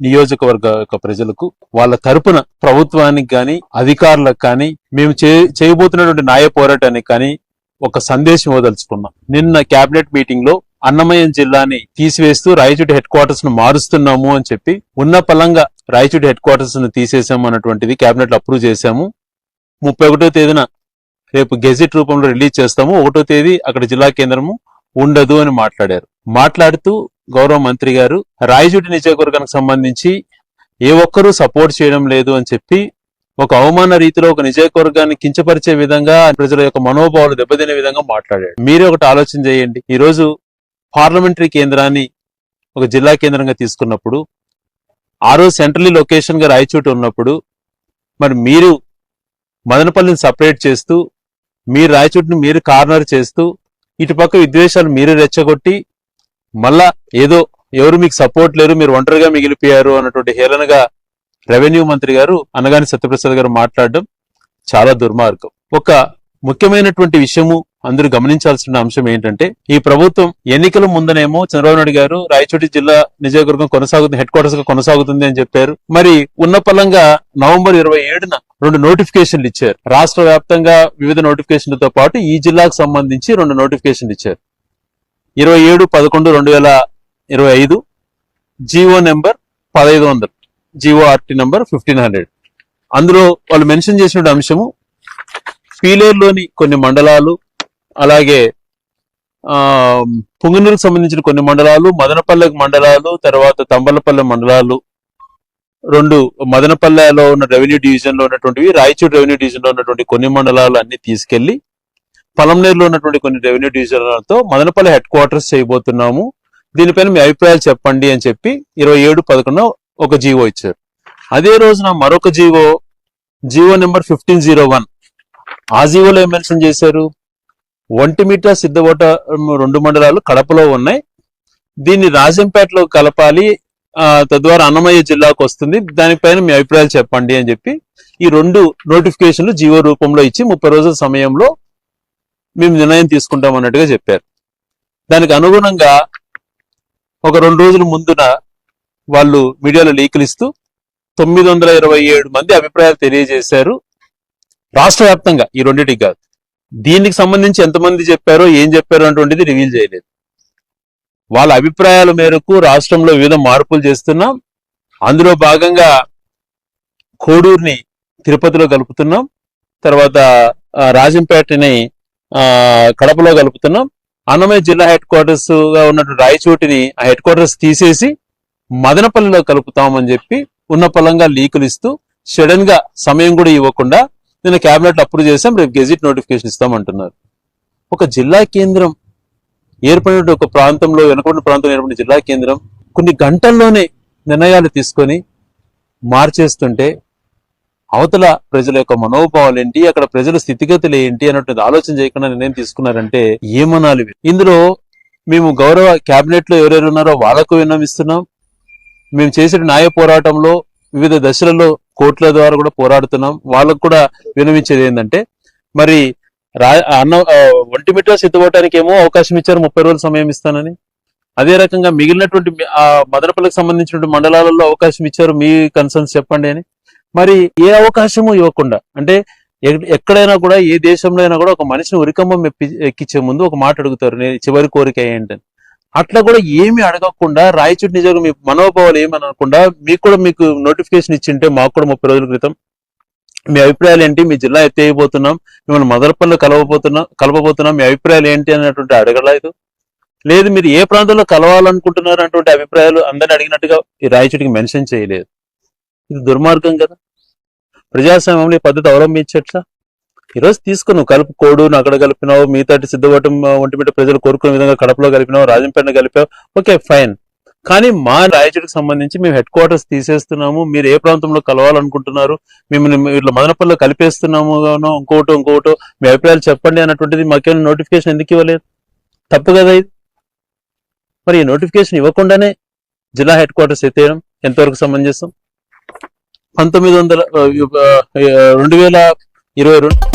నియోజకవర్గ యొక్క ప్రజలకు వాళ్ళ తరపున ప్రభుత్వానికి కానీ అధికారులకు కానీ మేము చేయబోతున్నటువంటి న్యాయ పోరాటానికి కానీ ఒక సందేశం ఇవ్వదలుచుకున్నాం. నిన్న కేబినెట్ మీటింగ్లో అన్నమయం జిల్లాని తీసివేస్తూ రాయచూటి హెడ్ క్వార్టర్స్ను మారుస్తున్నాము అని చెప్పి ఉన్న పలంగా రాయచూటి హెడ్ క్వార్టర్స్ను తీసేసాము అన్నటువంటిది కేబినెట్లో అప్రూవ్ చేశాము. ముప్పై ఒకటో తేదీన రేపు గెజిట్ రూపంలో రిలీజ్ చేస్తాము. ఒకటో తేదీ అక్కడ జిల్లా కేంద్రము ఉండదు అని మాట్లాడారు. మాట్లాడుతూ గౌరవ మంత్రి గారు రాయచూటి నియోజకవర్గానికి సంబంధించి ఏ ఒక్కరూ సపోర్ట్ చేయడం లేదు అని చెప్పి ఒక అవమాన రీతిలో ఒక నిజయకవర్గాన్ని కించపరిచే విధంగా ప్రజల యొక్క మనోభావాలు దెబ్బతినే విధంగా మాట్లాడాడు. మీరే ఒకటి ఆలోచన చేయండి. ఈ రోజు పార్లమెంటరీ కేంద్రాన్ని ఒక జిల్లా కేంద్రంగా తీసుకున్నప్పుడు ఆ రోజు సెంట్రలీ లొకేషన్గా రాయచూటి ఉన్నప్పుడు మరి మీరు మదనపల్లిని సపరేట్ చేస్తూ మీరు రాయచూటిని మీరు కార్నర్ చేస్తూ ఇటుపక్క విద్వేషాలు మీరు రెచ్చగొట్టి మళ్ళా ఏదో ఎవరు మీకు సపోర్ట్ లేరు మీరు ఒంటరిగా మిగిలిపోయారు అన్నటువంటి హేళనగా రెవెన్యూ మంత్రి గారు అనగాని సత్యప్రసాద్ గారు మాట్లాడడం చాలా దుర్మార్గం. ఒక ముఖ్యమైనటువంటి విషయము అందరూ గమనించాల్సిన అంశం ఏంటంటే ఈ ప్రభుత్వం ఎన్నికల ముందనేమో చంద్రబాబు నాయుడు గారు రాయచోటి జిల్లా నియోజకవర్గం కొనసాగుతుంది హెడ్ క్వార్టర్స్గా కొనసాగుతుంది అని చెప్పారు. మరి ఉన్న పలంగా నవంబర్ ఇరవై ఏడున రెండు నోటిఫికేషన్లు ఇచ్చారు. రాష్ట్ర వ్యాప్తంగా వివిధ నోటిఫికేషన్లతో పాటు ఈ జిల్లాకు సంబంధించి రెండు నోటిఫికేషన్లు ఇచ్చారు. ఇరవై ఏడు పదకొండు రెండు వేల ఇరవై ఐదు. జిఓ నెంబర్ పదహైదు వందలు. GO RT number fifteen hundred. అందులో వాళ్ళు మెన్షన్ చేసిన అంశము పీలేరులోని కొన్ని మండలాలు అలాగే పుంగనూరుకు సంబంధించిన కొన్ని మండలాలు మదనపల్లె మండలాలు తర్వాత తంబలపల్లె మండలాలు రెండు మదనపల్లెలో ఉన్న రెవెన్యూ డివిజన్లో ఉన్నటువంటివి రాయచూడు రెవెన్యూ డివిజన్లో ఉన్నటువంటి కొన్ని మండలాలు అన్ని తీసుకెళ్ళి పలంనేరులో ఉన్నటువంటి కొన్ని రెవెన్యూ డివిజన్లతో మదనపల్లి హెడ్ క్వార్టర్స్ చేయబోతున్నాము. దీనిపైన మీ అభిప్రాయాలు చెప్పండి అని చెప్పి ఇరవై ఏడు పదకొండు ఒక జీవో ఇచ్చారు. అదే రోజున మరొక GO GO number fifteen zero one. ఆ జీవోలో ఏం మెన్షన్ చేశారు? ఒంటిమిట్ట సిద్ధవట రెండు మండలాలు కడపలో ఉన్నాయి. దీన్ని రాజంపేటలో కలపాలి. తద్వారా అన్నమయ్య జిల్లాకు వస్తుంది. దానిపైన మీ అభిప్రాయాలు చెప్పండి అని చెప్పి ఈ రెండు నోటిఫికేషన్లు జీవో రూపంలో ఇచ్చి ముప్పై రోజుల సమయంలో మేము నిర్ణయం తీసుకుంటాం అన్నట్టుగా చెప్పారు. దానికి అనుగుణంగా ఒక రెండు రోజుల ముందున వాళ్ళు మీడియాలో లీకులు ఇస్తూ తొమ్మిది వందల ఇరవై ఏడు మంది అభిప్రాయాలు తెలియజేశారు. రాష్ట్ర వ్యాప్తంగా ఈ రెండింటికి కాదు. దీనికి సంబంధించి ఎంతమంది చెప్పారో ఏం చెప్పారో అటువంటిది రివీల్ చేయలేదు. వాళ్ళ అభిప్రాయాల మేరకు రాష్ట్రంలో వివిధ మార్పులు చేస్తున్నాం. అందులో భాగంగా కోడూరుని తిరుపతిలో కలుపుతున్నాం. తర్వాత రాజంపేటని కడపలో కలుపుతున్నాం. అన్నమయ్య జిల్లా హెడ్ క్వార్టర్స్గా ఉన్నటువంటి రాయచోటిని ఆ హెడ్ క్వార్టర్స్ తీసేసి మదనపల్లిలో కలుపుతామని చెప్పి ఉన్న పలంగా లీకులు ఇస్తూ సడన్గా సమయం కూడా ఇవ్వకుండా నిన్న క్యాబినెట్ అప్రూవ్ చేసాం రేపు గెజిట్ నోటిఫికేషన్ ఇస్తామంటున్నారు. ఒక జిల్లా కేంద్రం ఏర్పడిన ఒక ప్రాంతంలో వెనుకబడిన ప్రాంతంలో ఏర్పడిన జిల్లా కేంద్రం కొన్ని గంటల్లోనే నిర్ణయాలు తీసుకొని మార్చేస్తుంటే అవతల ప్రజల యొక్క మనోభావాలు ఏంటి అక్కడ ప్రజల స్థితిగతులు ఏంటి అన్నట్టు ఆలోచన చేయకుండా నిర్ణయం తీసుకున్నారంటే ఏమనాలి? ఇందులో మేము గౌరవ కేబినెట్లో ఎవరెవరు ఉన్నారో వాళ్ళకు విన్నమిస్తున్నాం మేము చేసిన న్యాయ పోరాటంలో వివిధ దశలలో కోర్టుల ద్వారా కూడా పోరాడుతున్నాం. వాళ్ళకు కూడా వినమించేది ఏంటంటే మరి రా అన్న ఒంటి ఒంటిమిట్ట సిద్ధపడటానికి ఏమో అవకాశం ఇచ్చారు ముప్పై రోజులు సమయం ఇస్తానని. అదే రకంగా మిగిలినటువంటి ఆ మదనపల్లికి సంబంధించినటువంటి మండలాలలో అవకాశం ఇచ్చారు మీ కన్సర్న్స్ చెప్పండి అని. మరి ఏ అవకాశము ఇవ్వకుండా అంటే ఎక్కడైనా కూడా ఏ దేశంలో అయినా కూడా ఒక మనిషిని ఉరికమ్మం ఎప్పి- ఎక్కించే ముందు ఒక మాట అడుగుతారు నేను చివరి కోరిక ఏంటని. అట్లా కూడా ఏమి అడగకుండా రాయచూటి నిజంగా మీ మనోభావాలు ఏమని అనకుండా మీకు కూడా మీకు నోటిఫికేషన్ ఇచ్చింటే మాకు కూడా ముప్పై రోజుల క్రితం మీ అభిప్రాయాలు ఏంటి మీ జిల్లా ఎత్తేయబోతున్నాం మిమ్మల్ని మదనపల్లిలో కలవబోతున్నాం కలపబోతున్నాం మీ అభిప్రాయాలు ఏంటి అనేటువంటి అడగలేదు. లేదు మీరు ఏ ప్రాంతంలో కలవాలనుకుంటున్నారు అటువంటి అభిప్రాయాలు అందరిని అడిగినట్టుగా ఈ రాయచూటికి మెన్షన్ చేయలేదు. ఇది దుర్మార్గం కదా? ప్రజాస్వామ్యంలో ఈ పద్ధతి అవలంబించట్లా? ఈరోజు తీసుకుని కలుపు కోడును అక్కడ కలిపినావు మిగతాటి సిద్ధవటం ఒంటిమిట్ట ప్రజలు కోరుకునే విధంగా కడపలో కలిపినావు రాజంపేట కలిపావు ఓకే ఫైన్. కానీ మా రాయచూడికి సంబంధించి మేము హెడ్ క్వార్టర్స్ తీసేస్తున్నాము మీరు ఏ ప్రాంతంలో కలవాలనుకుంటున్నారు మిమ్మల్ని ఇట్లా మదనపల్లిలో కలిపేస్తున్నాము ఇంకోటో ఇంకోటో మీ అభిప్రాయాలు చెప్పండి అన్నటువంటిది మాకేమైనా నోటిఫికేషన్ ఎందుకు ఇవ్వలేదు? తప్పు కదా ఇది. మరి ఈ నోటిఫికేషన్ ఇవ్వకుండానే జిల్లా హెడ్ క్వార్టర్స్ ఎత్తేయడం ఎంతవరకు సమంజసం? పంతొమ్మిది వందల రెండు వేల ఇరవై రెండు